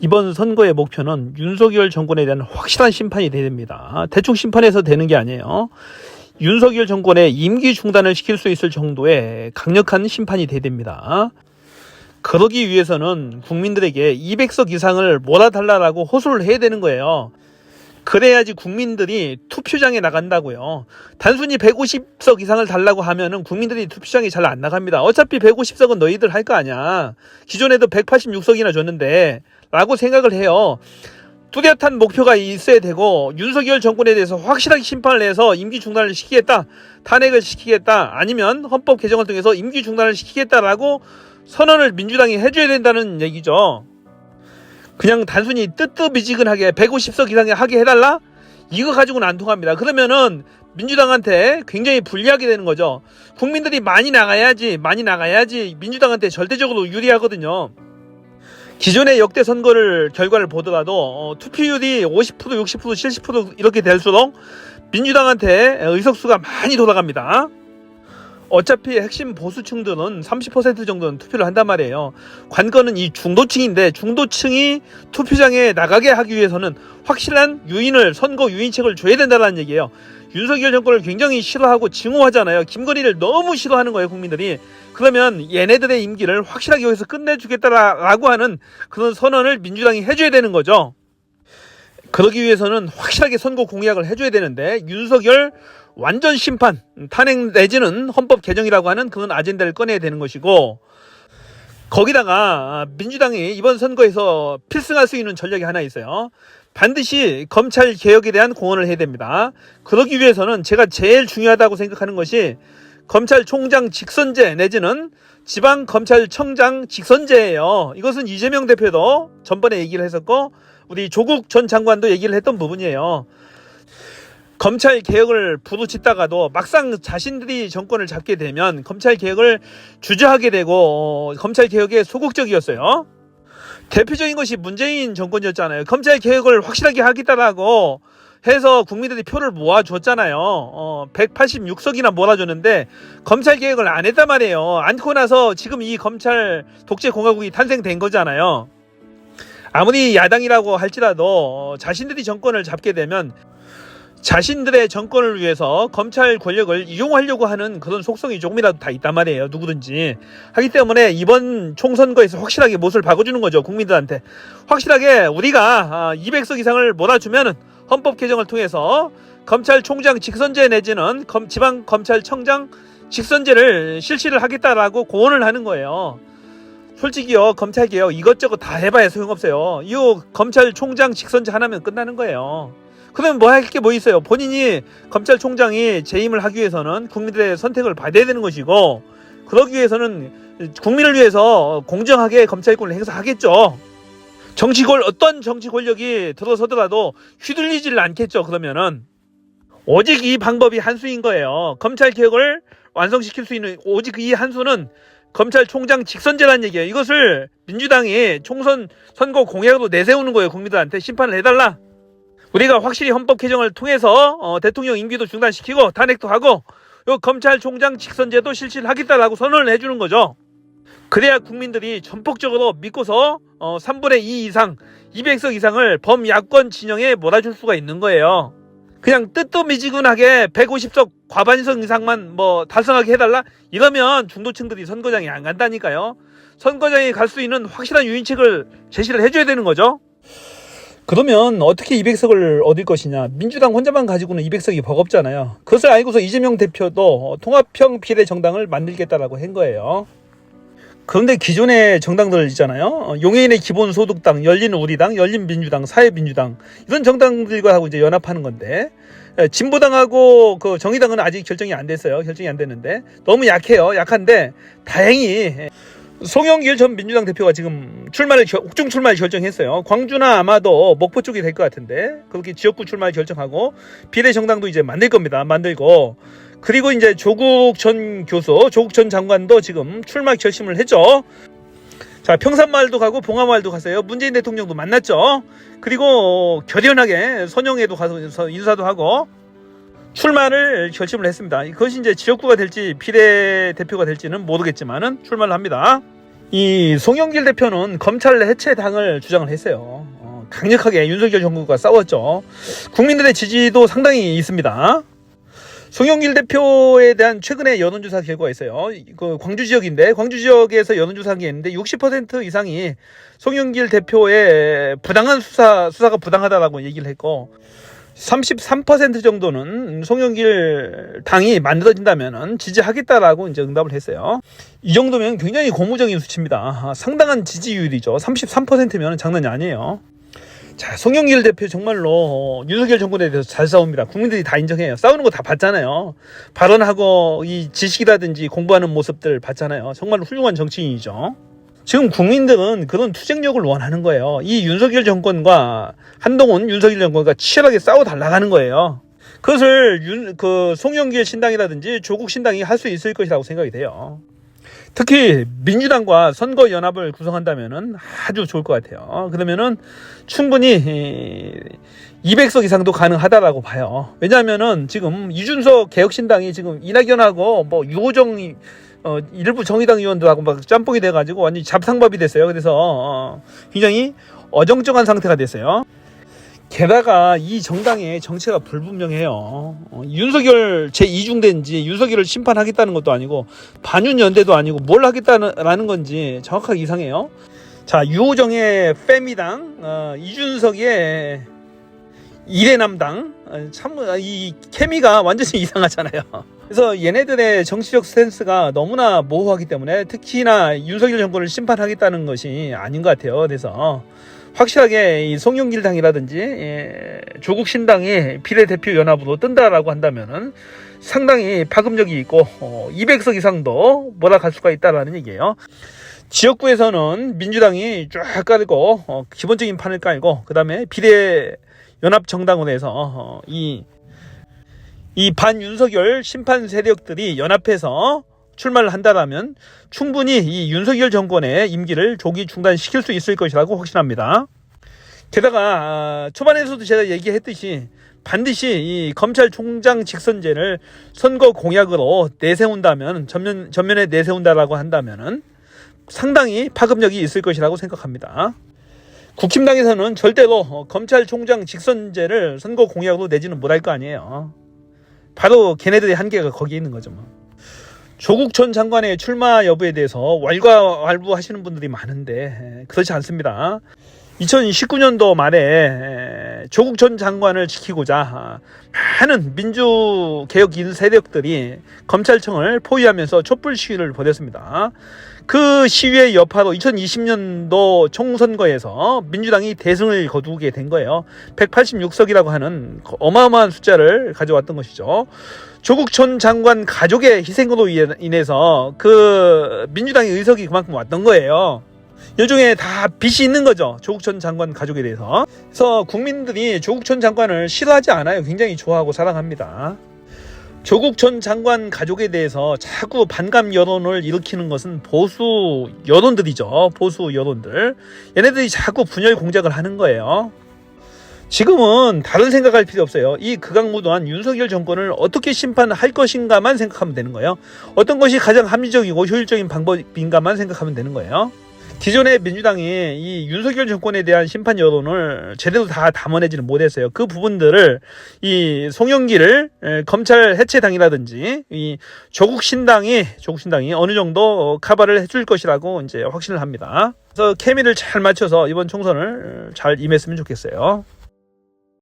이번 선거의 목표는 윤석열 정권에 대한 확실한 심판이 돼야 됩니다. 대충 심판해서 되는 게 아니에요. 윤석열 정권의 임기 중단을 시킬 수 있을 정도의 강력한 심판이 돼야 됩니다. 그러기 위해서는 국민들에게 200석 이상을 몰아달라고 호소를 해야 되는 거예요. 그래야지 국민들이 투표장에 나간다고요. 단순히 150석 이상을 달라고 하면은 국민들이 투표장에 잘 안 나갑니다. 어차피 150석은 너희들 할 거 아니야. 기존에도 186석이나 줬는데 라고 생각을 해요. 뚜렷한 목표가 있어야 되고 윤석열 정권에 대해서 확실하게 심판을 해서 임기 중단을 시키겠다. 탄핵을 시키겠다. 아니면 헌법 개정을 통해서 임기 중단을 시키겠다라고 선언을 민주당이 해줘야 된다는 얘기죠. 그냥 단순히 뜨뜻미지근하게 150석 이상에 하게 해달라? 이거 가지고는 안 통합니다. 그러면은 민주당한테 굉장히 불리하게 되는 거죠. 국민들이 많이 나가야지, 많이 나가야지 민주당한테 절대적으로 유리하거든요. 기존의 역대 선거를 결과를 보더라도 어, 투표율이 50% 60% 70% 이렇게 될수록 민주당한테 의석수가 많이 돌아갑니다. 어차피 핵심 보수층들은 30% 정도는 투표를 한단 말이에요. 관건은 이 중도층인데 중도층이 투표장에 나가게 하기 위해서는 확실한 유인을 선거 유인책을 줘야 된다는 얘기예요. 윤석열 정권을 굉장히 싫어하고 증오하잖아요. 김건희를 너무 싫어하는 거예요, 국민들이. 그러면 얘네들의 임기를 확실하게 여기서 끝내주겠다라고 하는 그런 선언을 민주당이 해줘야 되는 거죠. 그러기 위해서는 확실하게 선거 공약을 해줘야 되는데 윤석열 완전 심판, 탄핵 내지는 헌법 개정이라고 하는 그런 아젠다를 꺼내야 되는 것이고 거기다가 민주당이 이번 선거에서 필승할 수 있는 전략이 하나 있어요. 반드시 검찰 개혁에 대한 공헌을 해야 됩니다. 그러기 위해서는 제가 제일 중요하다고 생각하는 것이 검찰총장 직선제 내지는 지방 검찰청장 직선제예요. 이것은 이재명 대표도 전번에 얘기를 했었고 우리 조국 전 장관도 얘기를 했던 부분이에요. 검찰 개혁을 부르짖다가도 막상 자신들이 정권을 잡게 되면 검찰 개혁을 주저하게 되고 어, 검찰 개혁에 소극적이었어요. 대표적인 것이 문재인 정권이었잖아요. 검찰 개혁을 확실하게 하겠다라고 해서 국민들이 표를 모아줬잖아요. 어, 186석이나 몰아줬는데 검찰 개혁을 안 했단 말이에요. 않고 나서 지금 이 검찰 독재 공화국이 탄생된 거잖아요. 아무리 야당이라고 할지라도 어, 자신들이 정권을 잡게 되면 자신들의 정권을 위해서 검찰 권력을 이용하려고 하는 그런 속성이 조금이라도 다 있단 말이에요. 누구든지. 하기 때문에 이번 총선거에서 확실하게 못을 박아주는 거죠. 국민들한테. 확실하게 우리가 200석 이상을 몰아주면은 헌법 개정을 통해서 검찰총장 직선제 내지는 검- 지방 검찰청장 직선제를 실시를 하겠다라고 고언을 하는 거예요. 솔직히요 검찰 개혁 이것저것 다 해봐야 소용없어요. 이 검찰총장 직선제 하나면 끝나는 거예요. 그러면 뭐 할 게 뭐 있어요? 본인이 검찰총장이 재임을 하기 위해서는 국민들의 선택을 받아야 되는 것이고 그러기 위해서는 국민을 위해서 공정하게 검찰권을 행사하겠죠. 정치 권 어떤 정치 권력이 들어서더라도 휘둘리지를 않겠죠. 그러면은 오직 이 방법이 한 수인 거예요. 검찰 개혁을 완성시킬 수 있는 오직 이 한 수는 검찰총장 직선제라는 얘기예요. 이것을 민주당이 총선 선거 공약으로 내세우는 거예요. 국민들한테 심판을 해달라. 우리가 확실히 헌법 개정을 통해서 어, 대통령 임기도 중단시키고 탄핵도 하고 요 검찰총장 직선제도 실시를 하겠다라고 선언을 해주는 거죠. 그래야 국민들이 전폭적으로 믿고서 어, 3분의 2 이상, 200석 이상을 범야권 진영에 몰아줄 수가 있는 거예요. 그냥 뜨뜻미지근하게 150석 과반석 이상만 뭐 달성하게 해달라? 이러면 중도층들이 선거장에 안 간다니까요. 선거장에 갈 수 있는 확실한 유인책을 제시를 해줘야 되는 거죠. 그러면 어떻게 200석을 얻을 것이냐? 민주당 혼자만 가지고는 200석이 버겁잖아요. 그것을 알고서 이재명 대표도 통합형 비례정당을 만들겠다라고 한 거예요. 그런데 기존의 정당들 있잖아요. 어, 용해인의 기본소득당, 열린우리당, 열린민주당, 사회민주당 이런 정당들과 하고 이제 연합하는 건데 에, 진보당하고 그 정의당은 아직 결정이 안 됐어요. 결정이 안 됐는데 너무 약해요. 약한데 다행히 송영길 전 민주당 대표가 지금 출마를 결- 옥중 출마를 결정했어요. 광주나 아마도 목포 쪽이 될 것 같은데 그렇게 지역구 출마를 결정하고 비례 정당도 이제 만들 겁니다. 만들고 그리고 이제 조국 전 교수, 조국 전 장관도 지금 출마 결심을 했죠. 자 평산마을도 가고 봉화마을도 갔어요. 문재인 대통령도 만났죠. 그리고 결연하게 선영에도 가서 인사도 하고 출마를 결심을 했습니다. 그것이 이제 지역구가 될지 비례 대표가 될지는 모르겠지만은 출마를 합니다. 이 송영길 대표는 검찰 해체 당을 주장을 했어요. 어, 강력하게 윤석열 정부가 싸웠죠. 국민들의 지지도 상당히 있습니다. 송영길 대표에 대한 최근의 여론조사 결과가 있어요. 그 광주 지역인데 광주 지역에서 여론조사한 게 있는데 60% 이상이 송영길 대표의 부당한 수사 수사가 부당하다라고 얘기를 했고 33% 정도는 송영길 당이 만들어진다면 지지하겠다라고 이제 응답을 했어요. 이 정도면 굉장히 고무적인 수치입니다. 상당한 지지율이죠. 33%면 장난이 아니에요. 자, 송영길 대표 정말로 어, 윤석열 정권에 대해서 잘 싸웁니다. 국민들이 다 인정해요. 싸우는 거 다 봤잖아요. 발언하고 이 지식이라든지 공부하는 모습들 봤잖아요. 정말 훌륭한 정치인이죠. 지금 국민들은 그런 투쟁력을 원하는 거예요. 이 윤석열 정권과 한동훈 윤석열 정권과 치열하게 싸워 달라가는 거예요. 그것을 윤, 그 송영길 신당이라든지 조국 신당이 할 수 있을 것이라고 생각이 돼요. 특히 민주당과 선거 연합을 구성한다면은 아주 좋을 것 같아요. 그러면은 충분히 200석 이상도 가능하다라고 봐요. 왜냐하면은 지금 이준석 개혁신당이 지금 이낙연하고 뭐 유호정 어, 일부 정의당 의원들하고 막 짬뽕이 돼가지고 완전히 잡상밥이 됐어요. 그래서 어, 굉장히 어정쩡한 상태가 됐어요. 게다가 이 정당의 정체가 불분명해요. 어, 윤석열 제2중대인지 윤석열을 심판하겠다는 것도 아니고 반윤연대도 아니고 뭘 하겠다는 건지 정확하게 이상해요. 자 유호정의 페미당, 어, 이준석의 이래남당 어, 참이 케미가 완전히 이상하잖아요. 그래서 얘네들의 정치적 스탠스가 너무나 모호하기 때문에 특히나 윤석열 정권을 심판하겠다는 것이 아닌 것 같아요. 그래서 확실하게 이 송영길 당이라든지 예, 조국 신당이 비례대표 연합으로 뜬다라고 한다면은 상당히 파급력이 있고 어, 200석 이상도 몰아갈 수가 있다라는 얘기예요. 지역구에서는 민주당이 쫙 깔고 어, 기본적인 판을 깔고 그 다음에 비례 연합 정당으로 해서 어, 이 이 반윤석열 심판 세력들이 연합해서 출마를 한다라면 충분히 이 윤석열 정권의 임기를 조기 중단시킬 수 있을 것이라고 확신합니다. 게다가 아, 초반에서도 제가 얘기했듯이 반드시 이 검찰총장 직선제를 선거 공약으로 내세운다면 전면 전면에 내세운다라고 한다면은 상당히 파급력이 있을 것이라고 생각합니다. 국힘당에서는 절대로 어, 검찰총장 직선제를 선거 공약으로 내지는 못할 거 아니에요. 바로 걔네들의 한계가 거기에 있는 거죠. 뭐. 조국 전 장관의 출마 여부에 대해서 왈가왈부하시는 분들이 많은데 그렇지 않습니다. 2019년도 말에 조국 전 장관을 지키고자 많은 민주개혁 인 세력들이 검찰청을 포위하면서 촛불 시위를 벌였습니다. 그 시위의 여파로 2020년도 총선거에서 민주당이 대승을 거두게 된 거예요. 186석이라고 하는 어마어마한 숫자를 가져왔던 것이죠. 조국 전 장관 가족의 희생으로 인해서 그 민주당의 의석이 그만큼 왔던 거예요. 일종의 다 빚이 있는 거죠. 조국 전 장관 가족에 대해서. 그래서 국민들이 조국 전 장관을 싫어하지 않아요. 굉장히 좋아하고 사랑합니다. 조국 전 장관 가족에 대해서 자꾸 반감 여론을 일으키는 것은 보수 여론들이죠. 보수 여론들. 얘네들이 자꾸 분열 공작을 하는 거예요. 지금은 다른 생각할 필요 없어요. 이 극악무도한 윤석열 정권을 어떻게 심판할 것인가만 생각하면 되는 거예요. 어떤 것이 가장 합리적이고 효율적인 방법인가만 생각하면 되는 거예요. 기존의 민주당이 이 윤석열 정권에 대한 심판 여론을 제대로 다 담아내지는 못했어요. 그 부분들을 이 송영기를 검찰 해체당이라든지 이 조국 신당이 조국 신당이 어느 정도 카바를 해줄 것이라고 이제 확신을 합니다. 그래서 케미를 잘 맞춰서 이번 총선을 잘 임했으면 좋겠어요.